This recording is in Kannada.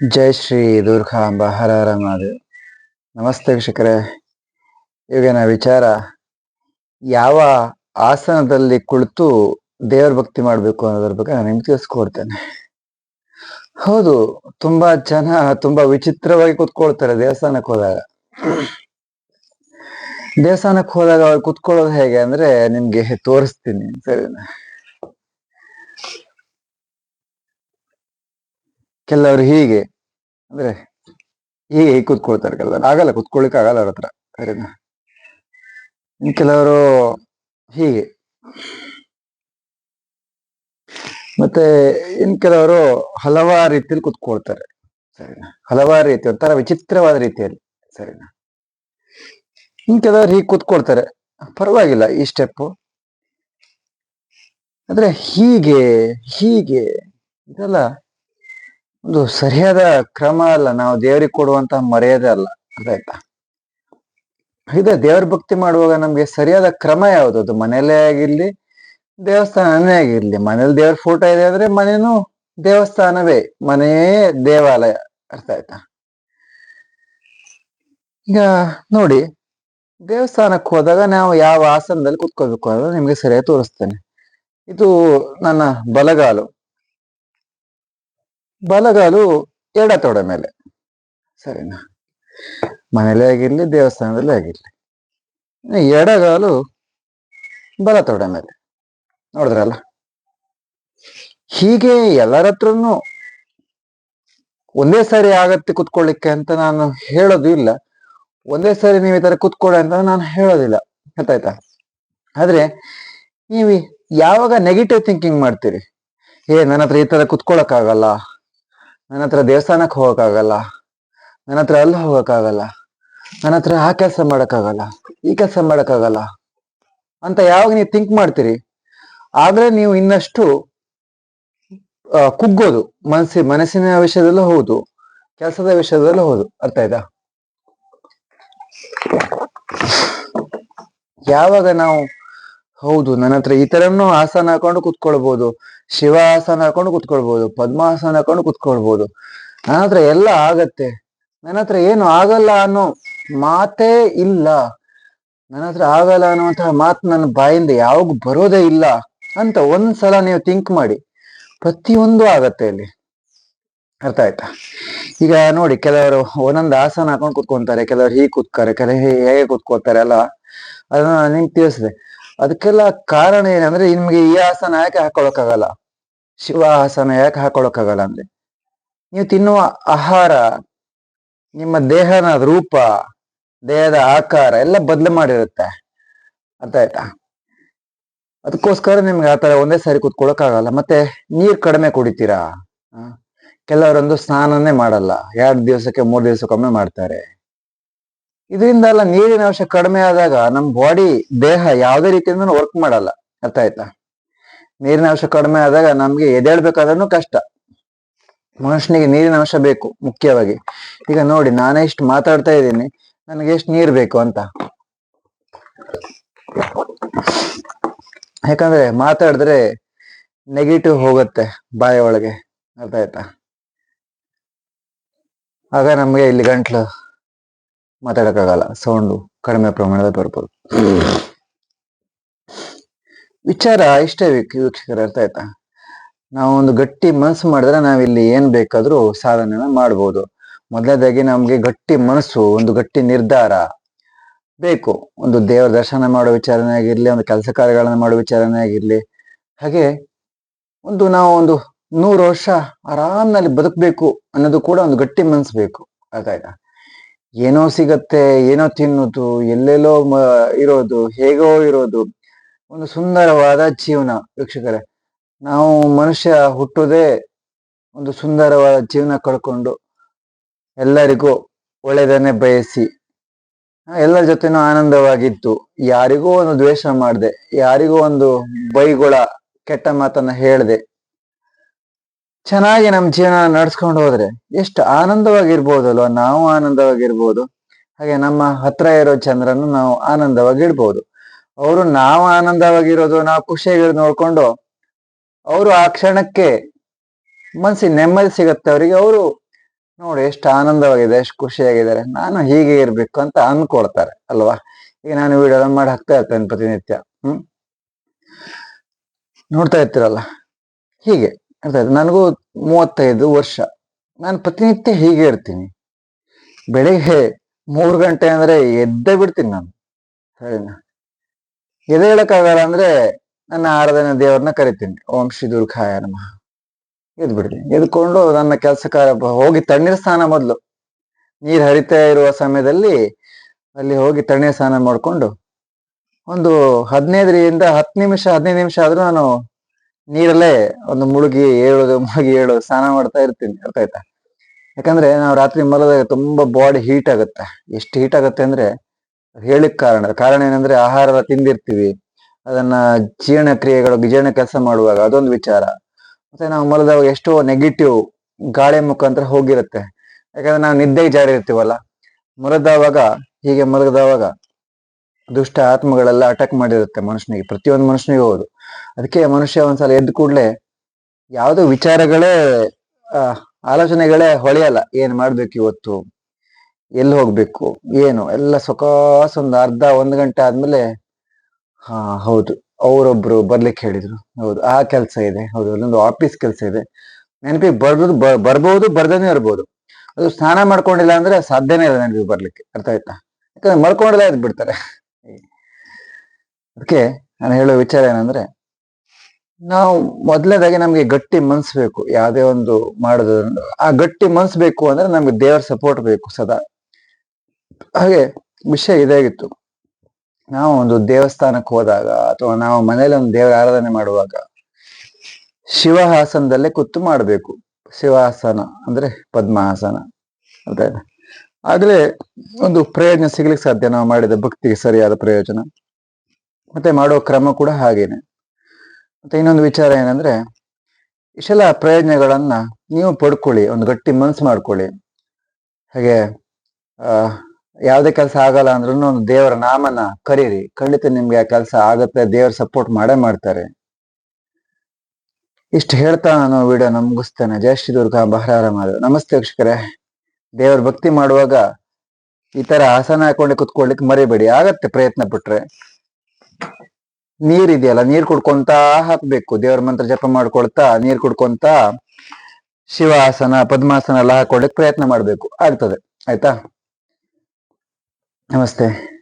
ಜೈ ಶ್ರೀ ದುರ್ಗಾಂಬ ಹರ ಹರ ಮಹಾದೇವ್ ನಮಸ್ತೆ ವೀಕ್ಷಕರೇ ಇವಾಗಿನ ವಿಚಾರ, ಯಾವ ಆಸನದಲ್ಲಿ ಕುಳಿತು ದೇವರ ಭಕ್ತಿ ಮಾಡಬೇಕು ಅನ್ನೋದ್ರ ಬಗ್ಗೆ ನಾನು ನಿಮ್ಗೆ ತಿಳಿಸ್ಕೊಡ್ತೇನೆ. ಹೌದು, ತುಂಬಾ ಜನ ತುಂಬಾ ವಿಚಿತ್ರವಾಗಿ ಕುತ್ಕೊಳ್ತಾರೆ ದೇವಸ್ಥಾನಕ್ಕೆ ಹೋದಾಗ. ದೇವಸ್ಥಾನಕ್ಕೆ ಹೋದಾಗ ಅವ್ರು ಕುತ್ಕೊಳ್ಳೋದು ಹೇಗೆ ಅಂದ್ರೆ ನಿಮ್ಗೆ ತೋರಿಸ್ತೀನಿ ಸರಿನಾ? ಕೆಲವರು ಹೀಗೆ, ಅಂದ್ರೆ ಹೀಗೆ ಕೂತ್ಕೊಳ್ತಾರೆ ಕೆಲವರು. ಆಗಲ್ಲ ಕೂತ್ಕೊಳ್ಳಿಕ್ಕೆ ಆಗಲ್ಲ ಅವ್ರ ಹತ್ರ. ಇನ್ ಕೆಲವರು ಹೀಗೆ. ಮತ್ತೆ ಇನ್ ಕೆಲವರು ಹಲವಾರು ರೀತಿಯಲ್ಲಿ ಕುತ್ಕೊಳ್ತಾರೆ. ಸರಿನಾ? ಹಲವಾರು ರೀತಿ, ಒಂಥರ ವಿಚಿತ್ರವಾದ ರೀತಿಯಲ್ಲಿ. ಸರಿನಾ? ಇನ್ ಕೆಲವರು ಹೀಗೆ ಕುತ್ಕೊಳ್ತಾರೆ. ಪರವಾಗಿಲ್ಲ, ಈ ಸ್ಟೆಪ್ಪು ಅಂದ್ರೆ ಹೀಗೆ ಹೀಗೆ, ಇದೆಲ್ಲ ಒಂದು ಸರಿಯಾದ ಕ್ರಮ ಅಲ್ಲ. ನಾವು ದೇವರಿಗೆ ಕೊಡುವಂತ ಮರ್ಯಾದೆ ಅಲ್ಲ. ಅದಾಯ್ತಾ ಇದೆ ದೇವ್ರ ಭಕ್ತಿ ಮಾಡುವಾಗ ನಮ್ಗೆ ಸರಿಯಾದ ಕ್ರಮ ಯಾವುದು? ಅದು ಮನೆಯಲ್ಲೇ ಆಗಿರ್ಲಿ, ದೇವಸ್ಥಾನನೇ ಆಗಿರ್ಲಿ. ಮನೇಲಿ ದೇವ್ರ ಫೋಟೋ ಇದೆ ಆದ್ರೆ ಮನೇನು ದೇವಸ್ಥಾನವೇ. ಮನೆಯೇ ದೇವಾಲಯ. ಅರ್ಥ ಆಯ್ತಾ? ಈಗ ನೋಡಿ, ದೇವಸ್ಥಾನಕ್ಕೆ ಹೋದಾಗ ನಾವು ಯಾವ ಆಸನದಲ್ಲಿ ಕುತ್ಕೋಬೇಕು ಅನ್ನೋದು ನಿಮ್ಗೆ ಸರಿಯಾಗಿ ತೋರಿಸ್ತೇನೆ. ಇದು ನನ್ನ ಬಲಗಾಲು. ಬಲಗಾಲು ಎಡ ತೊಡೆ ಮೇಲೆ. ಸರಿನಾ? ಮನೇಲೇ ಆಗಿರ್ಲಿ, ದೇವಸ್ಥಾನದಲ್ಲೇ ಆಗಿರ್ಲಿ. ಎಡಗಾಲು ಬಲ ತೊಡೆ ಮೇಲೆ. ನೋಡಿದ್ರಲ್ಲ? ಹೀಗೆ ಎಲ್ಲರ ಹತ್ರನು ಒಂದೇ ಸಾರಿ ಆಗತ್ತೆ ಕುತ್ಕೊಳ್ಳಿಕ್ಕೆ ಅಂತ ನಾನು ಹೇಳೋದು ಇಲ್ಲ. ಒಂದೇ ಸಾರಿ ನೀವು ಈ ತರ ಕುತ್ಕೊಳ್ಳಿ ಅಂತ ನಾನು ಹೇಳೋದಿಲ್ಲ ಗೊತ್ತಾಯ್ತಾ ಆದ್ರೆ ನೀವು ಯಾವಾಗ ನೆಗೆಟಿವ್ ಥಿಂಕಿಂಗ್ ಮಾಡ್ತೀರಿ? ಏ ನನ್ನ ಹತ್ರ ಈ ತರ ಕುತ್ಕೊಳಕ್ಕಾಗಲ್ಲ. ನನ್ನ ಹತ್ರ ದೇವಸ್ಥಾನಕ್ಕೆ ಹೋಗೋಕ್ಕಾಗಲ್ಲ. ನನ್ನ ಹತ್ರ ಅಲ್ಲಿ ಹೋಗೋಕ್ಕಾಗಲ್ಲ. ನನ್ನ ಹತ್ರ ಆ ಕೆಲಸ ಮಾಡೋಕ್ಕಾಗಲ್ಲ. ಈ ಕೆಲಸ ಮಾಡೋಕ್ಕಾಗಲ್ಲ. ಅಂತ ಯಾವಾಗ ನೀವು ಥಿಂಕ್ ಮಾಡ್ತೀರಿ? ಆದ್ರೆ ನೀವು ಇನ್ನಷ್ಟು ಕುಗ್ಗೋದು. ಮನಸ್ಸಿ ಮನಸ್ಸಿನ ವಿಷಯದಲ್ಲೂ ಹೌದು. ಕೆಲಸದ ವಿಷಯದಲ್ಲೂ ಹೌದು. ಅರ್ಥ ಆಯ್ತಾ? ಯಾವಾಗ ನಾವು ಹೌದು ನನ್ನ ಹತ್ರ ಈ ತರನು ಆಸನ ಹಾಕೊಂಡು ಕುತ್ಕೊಳ್ಬಹುದು ಶಿವ ಆಸನ ಹಾಕೊಂಡು ಕುತ್ಕೊಳ್ಬಹುದು ಪದ್ಮಾಸನ ಹಾಕೊಂಡು ಕುತ್ಕೊಳ್ಬಹುದು ನನ್ನ ಹತ್ರ ಎಲ್ಲ ಆಗತ್ತೆ. ನನ್ನ ಹತ್ರ ಏನು ಆಗಲ್ಲ ಅನ್ನೋ ಮಾತೇ ಇಲ್ಲ. ನನ್ನ ಹತ್ರ ಆಗಲ್ಲ ಅನ್ನುವಂತಹ ಮಾತು ನನ್ನ ಬಾಯಿಂದ ಯಾವಾಗ ಬರೋದೇ ಇಲ್ಲ ಅಂತ ಒಂದ್ಸಲ ನೀವು ಥಿಂಕ್ ಮಾಡಿ. ಪ್ರತಿಯೊಂದು ಆಗತ್ತೆ ಇಲ್ಲಿ ಅರ್ಥ ಆಯ್ತಾ? ಈಗ ನೋಡಿ, ಕೆಲವರು ಒಂದೊಂದು ಆಸನ ಹಾಕೊಂಡು ಕುತ್ಕೊಂತಾರೆ, ಕೆಲವರು ಹೀಗೆ ಕುತ್ಕೋರೆ, ಕೆಲವರು ಹೇಗೆ ಕುತ್ಕೋತಾರೆ ಅಲ್ಲ? ಅದನ್ನ ನಾನು ನಿಮ್ಗೆ ತಿಳಿಸಿದೆ. ಅದಕ್ಕೆಲ್ಲ ಕಾರಣ ಏನಂದ್ರೆ ನಿಮ್ಗೆ ಈ ಆಸನ ಯಾಕೆ ಹಾಕೊಳಕ್ಕಾಗಲ್ಲ? ಶಿವ ಆಸನ ಯಾಕೆ ಹಾಕೊಳಕ್ಕಾಗಲ್ಲ ಅಂದ್ರೆ? ನೀವು ತಿನ್ನುವ ಆಹಾರ ನಿಮ್ಮ ದೇಹನ ರೂಪ ದೇಹದ ಆಕಾರ ಎಲ್ಲ ಬದಲು ಮಾಡಿರುತ್ತೆ. ಅರ್ಥ ಆಯ್ತಾ ಅದಕ್ಕೋಸ್ಕರ ನಿಮ್ಗೆ ಆತರ ಒಂದೇ ಸಾರಿ ಕುತ್ಕೊಳಕ್ಕಾಗಲ್ಲ. ಮತ್ತೆ ನೀರ್ ಕಡಿಮೆ ಕುಡಿತೀರಾ? ಆ, ಕೆಲವರೊಂದು ಸ್ನಾನನೇ ಮಾಡಲ್ಲ. ಎರಡು ದಿವಸಕ್ಕೆ ಮೂರ್ ದಿವಸಕ್ಕೊಮ್ಮೆ ಮಾಡ್ತಾರೆ. ಇದರಿಂದ ಎಲ್ಲ ನೀರಿನ ಅಂಶ ಕಡಿಮೆ ಆದಾಗ ನಮ್ಮ ಬಾಡಿ ದೇಹ ಯಾವುದೇ ರೀತಿಯಿಂದ ವರ್ಕ್ ಮಾಡಲ್ಲ. ಅರ್ಥ ಆಯ್ತಾ? ನೀರಿನ ಅಂಶ ಕಡಿಮೆ ಆದಾಗ ನಮ್ಗೆ ಎದೇಳ್ಬೇಕಾದ್ರೂ ಕಷ್ಟ. ಮನುಷ್ಯನಿಗೆ ನೀರಿನ ಅಂಶ ಬೇಕು, ಮುಖ್ಯವಾಗಿ. ಈಗ ನೋಡಿ, ನಾನೇ ಇಷ್ಟು ಮಾತಾಡ್ತಾ ಇದ್ದೀನಿ. ನನಗೆ ಎಷ್ಟು ನೀರು ಬೇಕು ಅಂತ? ಯಾಕಂದ್ರೆ ಮಾತಾಡಿದ್ರೆ ನೆಗೆಟಿವ್ ಹೋಗುತ್ತೆ ಬಾಯ ಒಳಗೆ. ಅರ್ಥ ಆಯ್ತಾ? ಆಗ ನಮ್ಗೆ ಇಲ್ಲಿ ಗಂಟ್ಲು ಮಾತಾಡಕ್ಕಾಗಲ್ಲ. ಸೌಂಡು ಕಡಿಮೆ ಪ್ರಮಾಣದ ಬರ್ಬೋದು. ವಿಚಾರ ಇಷ್ಟೇ ವೀಕ್ಷಕರ, ಅರ್ಥ ಆಯ್ತಾ? ನಾವು ಒಂದು ಗಟ್ಟಿ ಮನಸ್ಸು ಮಾಡಿದ್ರೆ ನಾವಿಲ್ಲಿ ಏನ್ ಬೇಕಾದ್ರೂ ಸಾಧನೆನ ಮಾಡ್ಬೋದು. ಮೊದಲನೇದಾಗಿ ನಮ್ಗೆ ಗಟ್ಟಿ ಮನಸ್ಸು, ಒಂದು ಗಟ್ಟಿ ನಿರ್ಧಾರ ಬೇಕು. ಒಂದು ದೇವರ ದರ್ಶನ ಮಾಡೋ ವಿಚಾರನೇ ಆಗಿರ್ಲಿ, ಒಂದು ಕೆಲಸ ಕಾರ್ಯಗಳನ್ನ ಮಾಡೋ ವಿಚಾರನೇ ಆಗಿರ್ಲಿ. ಹಾಗೆ ಒಂದು ನಾವು ಒಂದು ನೂರು ವರ್ಷ ಆರಾಮ್ನಲ್ಲಿ ಬದುಕಬೇಕು ಅನ್ನೋದು ಕೂಡ ಒಂದು ಗಟ್ಟಿ ಮನಸ್ಸು ಬೇಕು. ಆಯ್ತಾ? ಏನೋ ಸಿಗತ್ತೆ, ಏನೋ ತಿನ್ನೋದು, ಎಲ್ಲೆಲ್ಲೋ ಇರೋದು, ಹೇಗೋ ಇರೋದು, ಒಂದು ಸುಂದರವಾದ ಜೀವನ ವೀಕ್ಷಕರೇ. ನಾವು ಮನುಷ್ಯ ಹುಟ್ಟುವುದೇ ಒಂದು ಸುಂದರವಾದ ಜೀವನ ಕಳ್ಕೊಂಡು ಎಲ್ಲರಿಗೂ ಒಳ್ಳೆಯದನ್ನೇ ಬಯಸಿ, ಎಲ್ಲರ ಜೊತೆನೂ ಆನಂದವಾಗಿತ್ತು ಯಾರಿಗೂ ಒಂದು ದ್ವೇಷ ಮಾಡಿದೆ, ಯಾರಿಗೂ ಒಂದು ಬೈಗುಳ ಕೆಟ್ಟ ಮಾತನ್ನ ಹೇಳ್ದೆ ಚೆನ್ನಾಗಿ ನಮ್ಮ ಜೀವನ ನಡ್ಸ್ಕೊಂಡು ಹೋದ್ರೆ ಎಷ್ಟು ಆನಂದವಾಗಿರ್ಬೋದಲ್ವ? ನಾವು ಆನಂದವಾಗಿರ್ಬೋದು. ಹಾಗೆ ನಮ್ಮ ಹತ್ರ ಇರೋ ಚಂದ್ರನ್ನು ನಾವು ಆನಂದವಾಗಿಡ್ಬೋದು ಅವರು ನಾವು ಆನಂದವಾಗಿರೋದು, ನಾವು ಖುಷಿಯಾಗಿರೋದು ನೋಡ್ಕೊಂಡು ಅವರು ಆ ಕ್ಷಣಕ್ಕೆ ಮನ್ಸಿಗೆ ನೆಮ್ಮದಿ ಸಿಗತ್ತೆ ಅವರಿಗೆ. ಅವರು ನೋಡಿ ಎಷ್ಟು ಆನಂದವಾಗಿದೆ, ಎಷ್ಟು ಖುಷಿಯಾಗಿದ್ದಾರೆ. ನಾನು ಹೀಗೆ ಇರ್ಬೇಕು ಅಂತ ಅನ್ಕೊಳ್ತಾರೆ ಅಲ್ವಾ? ಈಗ ನಾನು ವಿಡಿಯೋ ಮಾಡಿ ಹಾಕ್ತಾ ಇರ್ತೇನೆ ಪ್ರತಿನಿತ್ಯ. ಹ್ಮ್? ನೋಡ್ತಾ ಇರ್ತೀರಲ್ಲ? ಹೀಗೆ. ಅರ್ಥ ಆಯ್ತು. ನನಗೂ ಮೂವತ್ತೈದು ವರ್ಷ. ನಾನು ಪ್ರತಿನಿತ್ಯ ಹೀಗೆ ಇರ್ತೀನಿ. ಬೆಳಿಗ್ಗೆ ಮೂರು ಗಂಟೆ ಅಂದ್ರೆ ಎದ್ದೇ ಬಿಡ್ತೀನಿ ನಾನು. ಸರಿನಾ? ಎದೆ ಹೇಳಕ್ಕಾಗಲ್ಲ ಅಂದ್ರೆ ನನ್ನ ಆರಾಧನೆ ದೇವರನ್ನ ಕರಿತೀನಿ. ಓಂ ಶ್ರೀ ದುರ್ಗಾಯ ನಮಃ. ಎದ್ ಬಿಡ್ತೀನಿ ಎದ್ಕೊಂಡು ನನ್ನ ಕೆಲಸ ಹೋಗಿ ತಣ್ಣೀರ್ ಸ್ನಾನ ಮೊದಲು. ನೀರು ಹರಿತಾ ಇರುವ ಸಮಯದಲ್ಲಿ ಅಲ್ಲಿ ಹೋಗಿ ತಣ್ಣೀರ್ ಸ್ನಾನ ಮಾಡಿಕೊಂಡು ಒಂದು ಹದಿನೈದರಿಂದ ಹತ್ತು ನಿಮಿಷ, ಹದಿನೈದು ನಿಮಿಷ ಆದ್ರೂ ನಾನು ನೀರಲ್ಲೇ ಒಂದು ಮುಳುಗಿ ಏಳೋದು ಮುಳುಗಿ ಏಳೋದು ಸ್ನಾನ ಮಾಡ್ತಾ ಇರ್ತೀನಿ ಅರ್ಥ ಆಯ್ತಾ? ಯಾಕಂದ್ರೆ ನಾವು ರಾತ್ರಿ ಮಲದಾಗ ತುಂಬಾ ಬಾಡಿ ಹೀಟ್ ಆಗುತ್ತೆ. ಎಷ್ಟು ಹೀಟ್ ಆಗುತ್ತೆ ಅಂದ್ರೆ ಹೇಳಿಕ್ ಕಾರಣ ಕಾರಣ ಏನಂದ್ರೆ ಆಹಾರ ತಿಂದಿರ್ತೀವಿ. ಅದನ್ನ ಜೀರ್ಣ ಕ್ರಿಯೆಗಳು, ಜೀರ್ಣ ಕೆಲಸ ಮಾಡುವಾಗ ಅದೊಂದು ವಿಚಾರ. ಮತ್ತೆ ನಾವು ಮಲದಾಗ ಎಷ್ಟೋ ನೆಗೆಟಿವ್ ಗಾಳಿ ಮುಖಾಂತರ ಹೋಗಿರುತ್ತೆ. ಯಾಕಂದ್ರೆ ನಾವು ನಿದ್ದೆಗೆ ಜಾರಿರ್ತೀವಲ್ಲ? ಮಲದವಾಗ, ಹೀಗೆ ಮಲಗದವಾಗ ದುಷ್ಟ ಆತ್ಮಗಳೆಲ್ಲ ಅಟ್ಯಾಕ್ ಮಾಡಿರುತ್ತೆ ಮನುಷ್ಯನಿಗೆ, ಪ್ರತಿಯೊಂದು ಮನುಷ್ಯನಿಗೂ ಹೌದು. ಅದಕ್ಕೆ ಮನುಷ್ಯ ಒಂದ್ಸಲ ಎದ್ದ ಕೂಡಲೇ ಯಾವುದೋ ವಿಚಾರಗಳೇ ಆಲೋಚನೆಗಳೇ ಹೊಳೆಯಲ್ಲ. ಏನ್ ಮಾಡ್ಬೇಕು ಇವತ್ತು? ಎಲ್ಲಿ ಹೋಗ್ಬೇಕು? ಏನು? ಎಲ್ಲ ಸೊಕಾಸ್ ಒಂದು ಅರ್ಧ, ಒಂದು ಗಂಟೆ ಆದ್ಮೇಲೆ, ಹಾ, ಹೌದು. ಅವರೊಬ್ರು ಬರ್ಲಿಕ್ಕೆ ಹೇಳಿದ್ರು. ಹೌದು, ಆ ಕೆಲಸ ಇದೆ. ಹೌದು, ಅಲ್ಲೊಂದು ಆಫೀಸ್ ಕೆಲಸ ಇದೆ. ನೆನಪಿಗೆ ಬರ್ಬೋದು ಬರ್ಬಹುದು ಬರ್ದೇನೆ ಇರ್ಬೋದು. ಅದು ಸ್ನಾನ ಮಾಡ್ಕೊಂಡಿಲ್ಲ ಅಂದ್ರೆ ಸಾಧ್ಯನೇ ಇಲ್ಲ ನೆನಪಿಗೆ ಬರ್ಲಿಕ್ಕೆ. ಅರ್ಥ ಆಯ್ತಾ? ಯಾಕಂದ್ರೆ ಮಲ್ಕೊಂಡಿಲ್ಲ ಎದ್ ಬಿಡ್ತಾರೆ ಅದಕ್ಕೆ ನಾನು ಹೇಳೋ ವಿಚಾರ ಏನಂದ್ರೆ, ನಾವು ಮೊದಲನೇದಾಗಿ ನಮಗೆ ಗಟ್ಟಿ ಮನ್ಸು ಬೇಕು, ಯಾವುದೇ ಒಂದು ಮಾಡೋದು ಆ ಗಟ್ಟಿ ಮನ್ಸ್ ಬೇಕು ಅಂದ್ರೆ ನಮ್ಗೆ ದೇವರ ಸಪೋರ್ಟ್ ಬೇಕು ಸದಾ. ಹಾಗೆ ವಿಷಯ ಇದಾಗಿತ್ತು ನಾವು ಒಂದು ದೇವಸ್ಥಾನಕ್ಕೆ ಹೋದಾಗ ಅಥವಾ ನಾವು ಮನೇಲಿ ಒಂದು ದೇವರ ಆರಾಧನೆ ಮಾಡುವಾಗ ಶಿವಹಾಸನದಲ್ಲೇ ಕೂತು ಮಾಡಬೇಕು. ಶಿವಾಸನ ಅಂದ್ರೆ ಪದ್ಮಾಸನ ಅದೇ. ಆಗ್ಲೇ ಒಂದು ಪ್ರಯೋಜನ ಸಿಗ್ಲಿಕ್ಕೆ ಸಾಧ್ಯ. ನಾವು ಮಾಡಿದ ಭಕ್ತಿಗೆ ಸರಿಯಾದ ಪ್ರಯೋಜನ. ಮತ್ತೆ ಮಾಡೋ ಕ್ರಮ ಕೂಡ ಹಾಗೇನೆ. ಮತ್ತೆ ಇನ್ನೊಂದು ವಿಚಾರ ಏನಂದ್ರೆ, ಇಷ್ಟೆಲ್ಲ ಪ್ರಯೋಜನಗಳನ್ನ ನೀವು ಪಡ್ಕೊಳ್ಳಿ, ಒಂದು ಗಟ್ಟಿ ಮನ್ಸು ಮಾಡ್ಕೊಳ್ಳಿ. ಹಾಗೆ, ಆ, ಯಾವುದೇ ಕೆಲಸ ಆಗಲ್ಲ ಅಂದ್ರೂ ಒಂದು ದೇವರ ನಾಮನ ಕರೀರಿ. ಖಂಡಿತ ನಿಮ್ಗೆ ಆ ಕೆಲಸ ಆಗತ್ತೆ, ದೇವ್ರ ಸಪೋರ್ಟ್ ಮಾಡೇ ಮಾಡ್ತಾರೆ. ಇಷ್ಟು ಹೇಳ್ತಾ ನಾನು ವಿಡಿಯೋ ಮುಗಿಸ್ತೇನೆ. ಜಯ ಶ್ರೀ ದುರ್ಗಾ ಬಹರಾರ ಮಾಡ ನಮಸ್ತೆ ವೀಕ್ಷಕರೇ. ದೇವರ ಭಕ್ತಿ ಮಾಡುವಾಗ ಈ ತರ ಆಸನ ಹಾಕೊಂಡೆ ಕುತ್ಕೊಳ್ಲಿಕ್ಕೆ ಮರಿಬೇಡಿ. ಆಗತ್ತೆ ಪ್ರಯತ್ನ ಪಟ್ರೆ. ನೀರ್ ಇದೆಯಲ್ಲ, ನೀರ್ ಕುಡ್ಕೊಂತ ಹಾಕ್ಬೇಕು. ದೇವ್ರ ಮಂತ್ರ ಜಪ ಮಾಡ್ಕೊಳ್ತಾ ನೀರ್ ಕುಡ್ಕೊಂತ ಶಿವಾಸನ, ಪದ್ಮಾಸನ ಎಲ್ಲ ಹಾಕೊಳ್ಳಿಕ್ ಪ್ರಯತ್ನ ಮಾಡ್ಬೇಕು. ಆಗ್ತದೆ. ಆಯ್ತಾ? ನಮಸ್ತೆ.